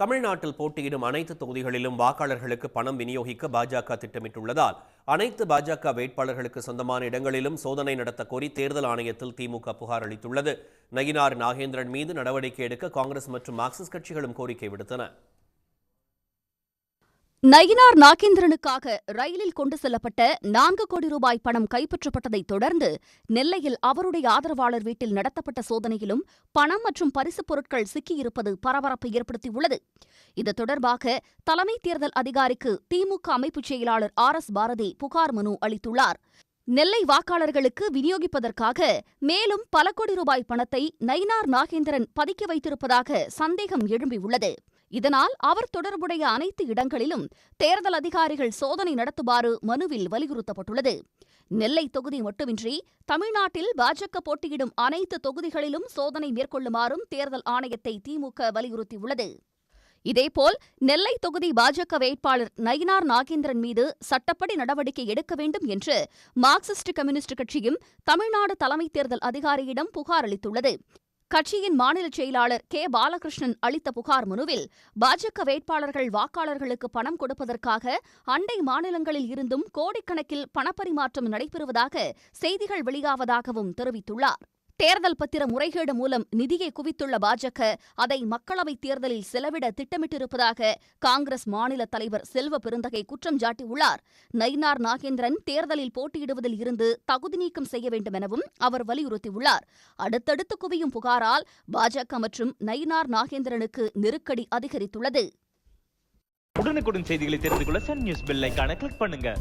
தமிழ்நாட்டில் போட்டியிடும் அனைத்து தொகுதிகளிலும் வாக்காளர்களுக்கு பணம் விநியோகிக்க பாஜக திட்டமிட்டுள்ளதால் அனைத்து பாஜக வேட்பாளர்களுக்கு சொந்தமான இடங்களிலும் சோதனை நடத்த கோரி தேர்தல் ஆணையத்தில் திமுக புகார் அளித்துள்ளது. நயினார் நாகேந்திரன் மீது நடவடிக்கை எடுக்க காங்கிரஸ் மற்றும் மார்க்சிஸ்ட் கட்சிகளும் கோரிக்கை விடுத்தன. நயினார் நாகேந்திரனுக்காக ரயிலில் கொண்டு செல்லப்பட்ட நான்கு கோடி ரூபாய் பணம் கைப்பற்றப்பட்டதைத் தொடர்ந்து நெல்லையில் அவருடைய ஆதரவாளர் வீட்டில் நடத்தப்பட்ட சோதனையிலும் பணம் மற்றும் பரிசுப் பொருட்கள் சிக்கியிருப்பது பரபரப்பை ஏற்படுத்தியுள்ளது. இது தொடர்பாக தலைமை தேர்தல் அதிகாரிக்கு திமுக அமைப்புச் செயலாளர் ஆர் எஸ் பாரதி புகார் மனு அளித்துள்ளார். நெல்லை வாக்காளர்களுக்கு விநியோகிப்பதற்காக மேலும் பல கோடி ரூபாய் பணத்தை நயினார் நாகேந்திரன் பதுக்கி வைத்திருப்பதாக சந்தேகம் எழும்பியுள்ளது. இதனால் அவர் தொடர்புடைய அனைத்து இடங்களிலும் தேர்தல் அதிகாரிகள் சோதனை நடத்துமாறு மனுவில் வலியுறுத்தப்பட்டுள்ளது. நெல்லை தொகுதி மட்டுமின்றி தமிழ்நாட்டில் பாஜக போட்டியிடும் அனைத்து தொகுதிகளிலும் சோதனை மேற்கொள்ளுமாறும் தேர்தல் ஆணையத்தை திமுக வலியுறுத்தியுள்ளது. இதேபோல் நெல்லை தொகுதி பாஜக வேட்பாளர் நயினார் நாகேந்திரன் மீது சட்டப்படி நடவடிக்கை எடுக்க வேண்டும் என்று மார்க்சிஸ்ட் கம்யூனிஸ்ட் கட்சியும் தமிழ்நாடு தலைமை தேர்தல் அதிகாரியிடம் புகார் அளித்துள்ளது. கட்சியின் மாநில செயலாளர் கே. பாலகிருஷ்ணன் அளித்த புகார் மனுவில் பாஜக வேட்பாளர்கள் வாக்காளர்களுக்கு பணம் கொடுப்பதற்காக அண்டை மாநிலங்களில் இருந்தும் கோடிக்கணக்கில் பணப்பரிமாற்றம் நடைபெறுவதாக செய்திகள் வெளியாவதாகவும் தெரிவித்துள்ளார். தேர்தல் பத்திர முறைகேடு மூலம் நிதியை குவித்துள்ள பாஜக அதை மக்களவைத் தேர்தலில் செலவிட திட்டமிட்டிருப்பதாக காங்கிரஸ் மாநில தலைவர் செல்வ பெருந்தகை குற்றம் சாட்டியுள்ளார். நயினார் நாகேந்திரன் தேர்தலில் போட்டியிடுவதில் இருந்து தகுதி நீக்கம் செய்ய வேண்டும் எனவும் அவர் வலியுறுத்தியுள்ளார். அடுத்தடுத்து குவியும் புகாரால் பாஜக மற்றும் நயினார் நாகேந்திரனுக்கு நெருக்கடி அதிகரித்துள்ளது. உடனுக்குடன் செய்திகளை தெரிந்து கொள்ள சன் நியூஸ் பெல் கிளிக் பண்ணுங்க.